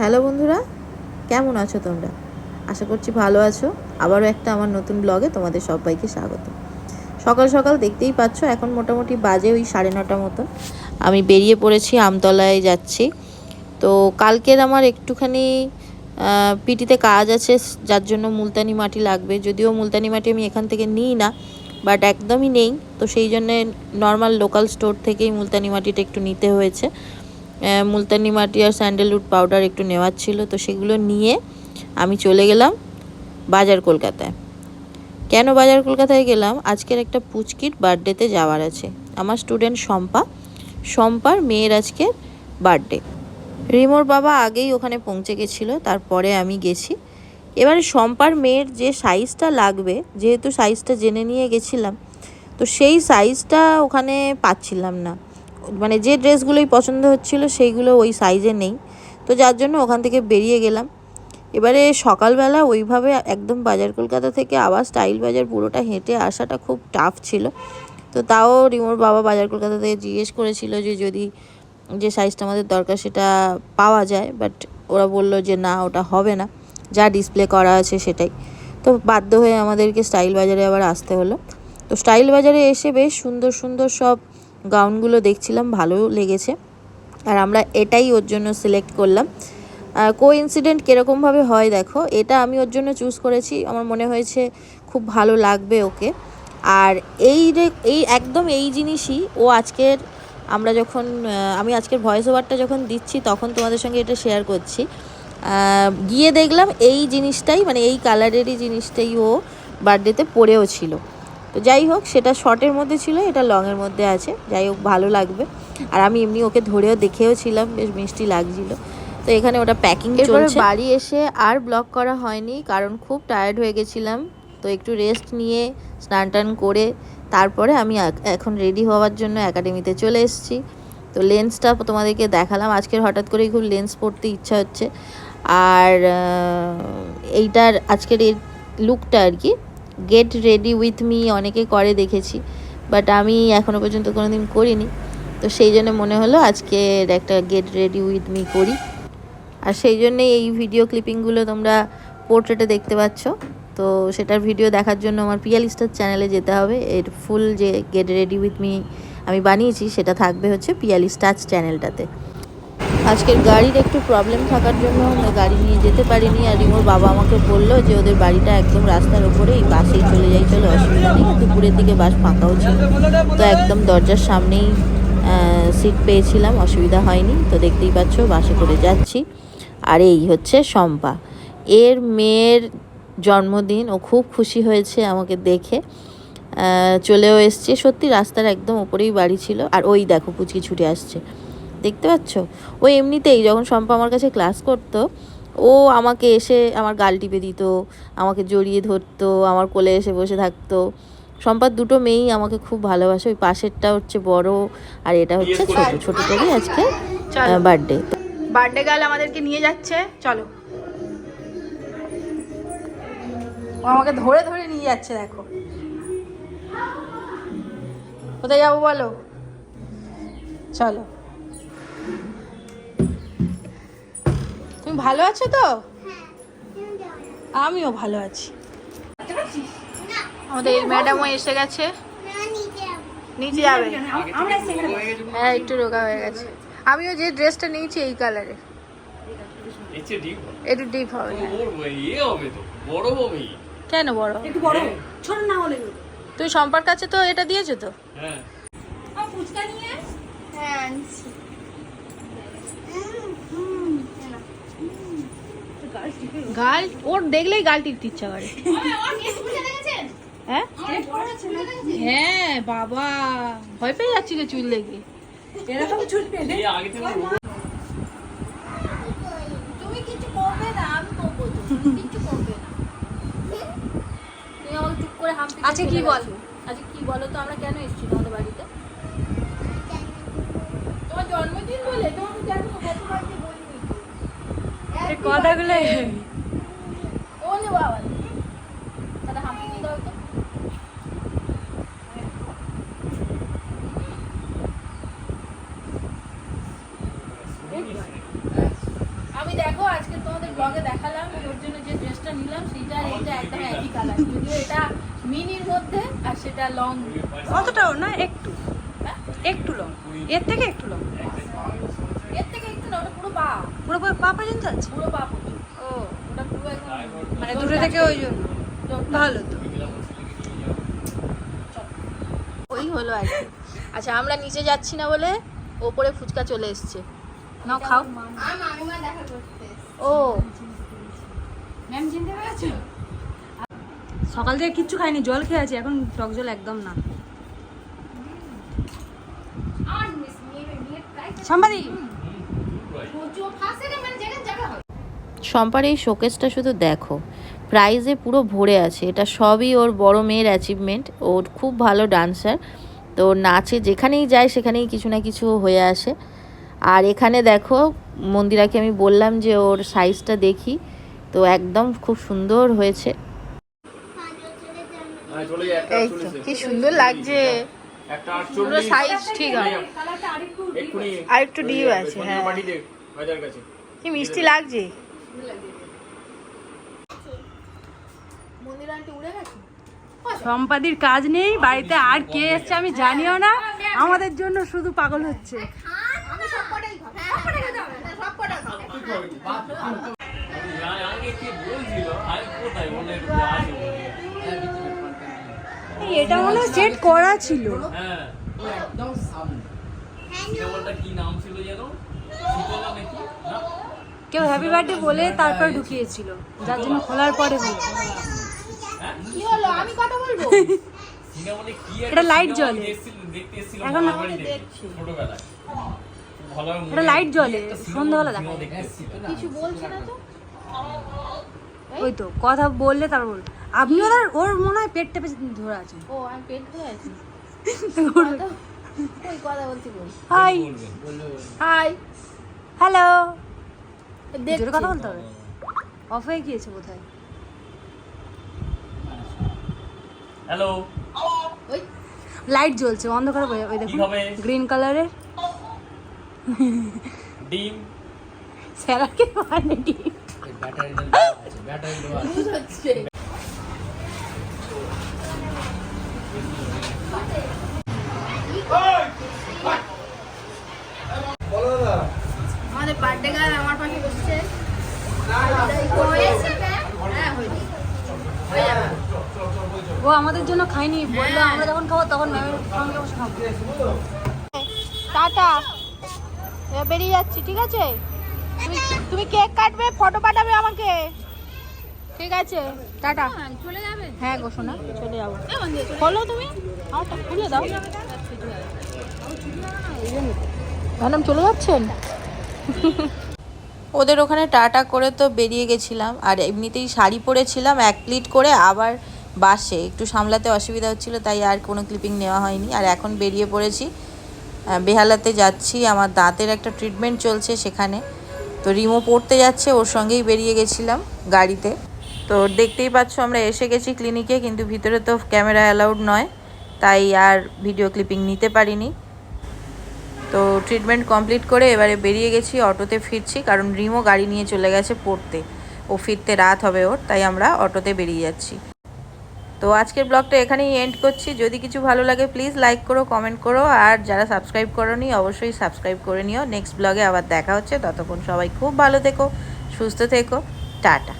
Hello বন্ধুরা, কেমন আছো তোমরা? আশা করছি ভালো আছো। আবারও একটা আমার নতুন ব্লগে তোমাদের সবাইকে স্বাগত। সকাল সকাল দেখতেই পাচ্ছ, এখন মোটামুটি বাজে ওই সাড়ে নটা মতন আমি বেরিয়ে পড়েছি, আমতলায় যাচ্ছি। তো কালকের আমার একটুখানি পিটিতে কাজ আছে, যার জন্য মুলতানি মাটি লাগবে। যদিও মুলতানি মাটি আমি এখান থেকে নিই না, বাট একদমই নেই। তো সেই জন্যে নর্মাল লোকাল স্টোর থেকেই মুলতানি মাটিটা একটু নিতে হয়েছে। মুলতানি মাটি আর স্যান্ডেলউড পাউডার একটু নেওয়ার ছিল, তো সেগুলো নিয়ে আমি চলে গেলাম বাজার কলকাতায়। কেন বাজার কলকাতায় গেলাম? আজকের একটা পুচকির বার্থডেতে যাওয়ার আছে। আমার স্টুডেন্ট শম্পা। শম্পার মেয়ের আজকে বার্থডে। রিমোর বাবা আগেই ওখানে পৌঁছে গেছিল, তারপরে আমি গেছি। এবারে শম্পার মেয়ের যে সাইজটা লাগবে, যেহেতু সাইজটা জেনে নিয়ে গেছিলাম, তো সেই সাইজটা ওখানে পাচ্ছিলাম না। মানে যে ড্রেসগুলোই পছন্দ হচ্ছিল সেইগুলো ওই সাইজে নেই। তো যার জন্য ওখান থেকে বেরিয়ে গেলাম। এবারে সকালবেলা ওইভাবে একদম বাজার কলকাতা থেকে আবার স্টাইল বাজার পুরোটা হেঁটে আসাটা খুব টাফ ছিল। তো তাও রিমোর বাবা বাজার কলকাতা থেকে জিজ্ঞেস করেছিল যে যদি যে সাইজটা আমাদের দরকার সেটা পাওয়া যায়। বাট ওরা বলল যে না, ওটা হবে না। যা ডিসপ্লে করা আছে সেটাই। তো বাধ্য হয়ে আমাদেরকে স্টাইল বাজারে আবার আসতে হলো। তো স্টাইল বাজারে এসে বেশ সুন্দর সুন্দর সব গাউনগুলো দেখছিলাম ভালো লেগেছে। আর আমরা এটাই ওর জন্য সিলেক্ট করলাম। কো ইনসিডেন্ট কীরকমভাবে হয় দেখো, এটা আমি ওর জন্য চুজ করেছি। আমার মনে হয়েছে খুব ভালো লাগবে ওকে। আর এই রে এই একদম এই জিনিসই ও আজকের, আমরা যখন আমি আজকের ভয়েস ওভারটা যখন দিচ্ছি তখন তোমাদের সঙ্গে এটা শেয়ার করছি। গিয়ে দেখলাম এই জিনিসটাই মানে এই কালারেরই জিনিসটাই ও বার্থডেতে পরেও ছিল। তো যাই হোক সেটা শর্টের মধ্যে ছিল এটা লংয়ের মধ্যে আছে। যাই হোক ভালো লাগবে। আর আমি এমনি ওকে ধরেও দেখেও ছিলাম বেশ মিষ্টি লাগছিল। তো এখানে ওটা প্যাকিং চলছে। বাড়ি এসে আর ব্লগ করা হয়নি কারণ খুব টায়ার্ড হয়ে গেছিলাম। তো একটু রেস্ট নিয়ে স্নান টান করে তারপরে আমি এখন রেডি হওয়ার জন্য একাডেমিতে চলে এসেছি। তো লেন্সটা তোমাদেরকে দেখালাম। আজকের হঠাৎ করেই খুব লেন্স পড়তে ইচ্ছা হচ্ছে। আর এইটার আজকের এই লুকটা আর কি গেট রেডি উইথ মি অনেকে করে দেখেছি বাট আমি এখনও পর্যন্ত কোনো দিন করিনি। তো সেই জন্য মনে হলো আজকের একটা গেট রেডি উইথ মি করি। আর সেই জন্যে এই ভিডিও ক্লিপিংগুলো তোমরা পোর্ট্রেটে দেখতে পাচ্ছ। তো সেটার ভিডিও দেখার জন্য আমার পিয়ালি স্টার চ্যানেলে যেতে হবে। এর ফুল যে গেট রেডি উইথ মি আমি বানিয়েছি, সেটা থাকবে হচ্ছে পিয়ালি স্টার চ্যানেলটাতে আজকের গাড়ির একটু প্রবলেম থাকার জন্য গাড়ি নিয়ে যেতে পারিনি। আর রিমোর বাবা আমাকে বলল যে ওদের বাড়িটা একদম রাস্তার ওপরেই বাসেই চলে যাই, চলো, অসুবিধা নেই। দুপুরের দিকে বাস ফাঁকাও ছিল। তো একদম দরজার সামনেই সিট পেয়েছিলাম, অসুবিধা হয়নি। তো দেখতেই পাচ্ছ, বাসে করে যাচ্ছি। আর এই হচ্ছে শম্পা। এর মেয়ের জন্মদিন, ও খুব খুশি হয়েছে আমাকে দেখে। চলেও এসছে। সত্যি রাস্তার একদম ওপরেই বাড়ি ছিল। আর ওই দেখো, পুচকি ছুটে আসছে। দেখতে পাচ্ছ? ও এমনিতেই যখন শম্পা আমার কাছে ক্লাস করতো ও আমাকে এসে আমার গাল টিপে দিত আমাকে জড়িয়ে ধরতো আমার কোলে এসে বসে থাকতো। সম্পার দুটো মেয়েই আমাকে খুব ভালোবাসে ওই পাশেরটা হচ্ছে বড় আর এটা হচ্ছে ছোট ছোটটারই আজকে। বার্থডে বার্থডে গার্ল আমাদেরকে নিয়ে যাচ্ছে চলো। আমাকে ধরে ধরে নিয়ে যাচ্ছে দেখো। কোথায় যাব বলো? চলো। তুমি ভালো আছো তো? আমিও ভালো আছি। আমাদের ম্যাডামও এসে গেছে। নিচে যাবে। হ্যাঁ একটু রোগা হয়ে গেছে। আমিও যে ড্রেসটা নিয়েছি এই কালারে। একটু ডিপ হবে। হ্যাঁ। কেন বড়? একটু বড় ছোট না হলে তুই সম্পার কাছে তো এটা দিয়েছ তো? হ্যাঁ। ফুচকা নিয়ে হ্যাঁ আনছি। গাল ওর দেখলেই গাল টিপতে ইচ্ছা করে। হ্যাঁ? হ্যাঁ বাবা। ভয় পেয়ে যাচ্ছি যাচ্ছিল চুল দেখে। এরকম আগে থেকে তুমি কিছু করবে না আমি করব কিছু করবে না। তুমি আমাকে চুপ করে হাম আচ্ছা, কি বল? আচ্ছা কি বলো তো আমরা কেন এসেছি তোমাদের বাড়িতে? তোমার জন্মদিন বলে তোমাকে জানো তো কত বাড়িতে বলিনি কথাগুলো। আমি দেখো আজকে তোমাদের ব্লগে দেখালাম ওর জন্য যে ড্রেসটা নিলাম সেটা আর এটা একদম একই কালার যদিও এটা মিনির মধ্যে আর সেটা লং অতটাও না একটু। একটু লং এর থেকে একটু লং এর থেকে ওটা পুরো পা। পুরো পুরো পা পর্যন্ত আছে? পুরো পা পর্যন্ত। ও ওটা পুরো একদম মানে দূরে থেকে ওই জন্য। ভালো তো। ওই হলো আর কি। আচ্ছা আমরা নিচে যাচ্ছি না বলে ওপরে ফুচকা চলে এসছে। নাও খাও। ও। ম্যাম চিনতে পেরেছ সকাল থেকে কিচ্ছু খাইনি জল খেয়ে আছি এখন টক জল একদম না। সাম্বাদি! শম্পার এই শোকেসটা শুধু দেখো। প্রাইজে পুরো ভরে আছে। এটা সবই ওর বড় মেয়ের অ্যাচিভমেন্ট ওর খুব ভালো ডান্সার তো নাচে যেখানেই যায় সেখানেই কিছু না কিছু হয়ে আসে। আর এখানে দেখো মন্দিরাকে আমি বললাম যে ওর সাইজটা দেখি। তো একদম খুব সুন্দর হয়েছে। হ্যাঁ কি সুন্দর লাগছে। একটা সাইজ ঠিক আছে। আর একটু ডিপ আছে হ্যাঁ। বাজার কাছে। কি মিষ্টি লাগছে? সম্পাদির কাজ নেই বাড়িতে আর কে এসছে আমি জানিও না। আমাদের জন্য শুধু পাগল হচ্ছে। আমি এটা মনে হয় সেট করা ছিল। হ্যাঁ। সিনেমাটা কি নাম ছিল যেন? শীতলা নাকি? না? কেউ হ্যাপি বার্থডে বলে তারপর ঢুকিয়েছিল। যার জন্য খোলার পরে হলো কি হলো? আমি কথা বলব? এটা light জ্বলে। এখন ছোটবেলায়। এটা লাইট জ্বলে সন্ধ্যাবেলা দেখা কিছু বলছে না তো? ওই তো কথা বললে তারপর বল। আপনিও তার ওর মনে হয় পেট টেপে ধরে আছেন ও আমি পেট ধরে আছি। ওই কথা বলছি বল। হাই। হাই। হ্যালো। কথা বলতে হবে? অফ হয়ে গিয়েছে কোথায় হ্যালো ওই। লাইট জ্বলছে অন্ধকার ওই দেখুন গ্রিন কালারের ডিম। স্যারাকে মানে ডিম আমাদের বার্থডে গার্ল আমার পাশে বসছে। হয়েছে ম্যাম হ্যাঁ হয়ে ও আমাদের জন্য খাইনি বলল আমরা যখন খাব তখন ম্যামের সঙ্গে বসে খাব। টাটা। বেরিয়ে যাচ্ছি ঠিক আছে? তুমি তুমি কেক কাটবে ফটো পাঠাবে আমাকে। ঠিক আছে, টাটা। চলে যাবে হ্যাঁ গো চলে যাব। খোলো তুমি আমারটা খুলে দাও। ম্যাডাম, চলে যাচ্ছেন? ওদের ওখানে টাটা করে তো বেরিয়ে গেছিলাম, আর এমনিতেই শাড়ি পরেছিলাম এক প্লিট করে আবার বাসে। একটু সামলাতে অসুবিধা হচ্ছিল, তাই আর কোনো ক্লিপিং নেওয়া হয়নি। আর এখন বেরিয়ে পড়েছি বেহালাতে যাচ্ছি। আমার দাঁতের একটা ট্রিটমেন্ট চলছে সেখানে। তো রিমো পড়তে যাচ্ছে, ওর সঙ্গেই বেরিয়ে গেছিলাম গাড়িতে। তো দেখতেই পাচ্ছ আমরা এসে গেছি ক্লিনিকে কিন্তু ভিতরে তো ক্যামেরা অ্যালাউড নয়, তাই আর ভিডিও ক্লিপিং নিতে পারিনি। তো ট্রিটমেন্ট কমপ্লিট করে এবারে বেরিয়ে গেছি, অটোতে ফিরছি, কারণ রিমো গাড়ি নিয়ে চলে গেছে পড়তে। ও ফিরতে রাত হবে ওর, তাই আমরা অটোতে বেরিয়ে যাচ্ছি। তো আজকের ব্লগটা এখানেই এন্ড করছি। যদি কিছু ভালো লাগে প্লিজ লাইক করো কমেন্ট করো, আর যারা সাবস্ক্রাইব করোনি, অবশ্যই সাবস্ক্রাইব করে নিও। নেক্সট ব্লগে আবার দেখা হচ্ছে। ততক্ষণ সবাই খুব ভালো থেকো, সুস্থ থেকো। টাটা।